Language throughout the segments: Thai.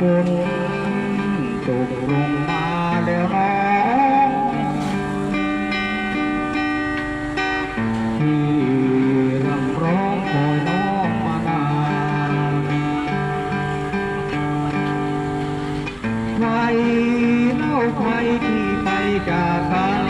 ฝนตกลงมาแล้วนะที่รำร้องคอยน้อมานานใครเล่าใครที่ไปจากกัน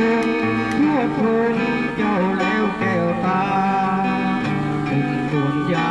ถึงเพื่อคุณเจ้าแล้วแก้วตาเป็นส่วนยา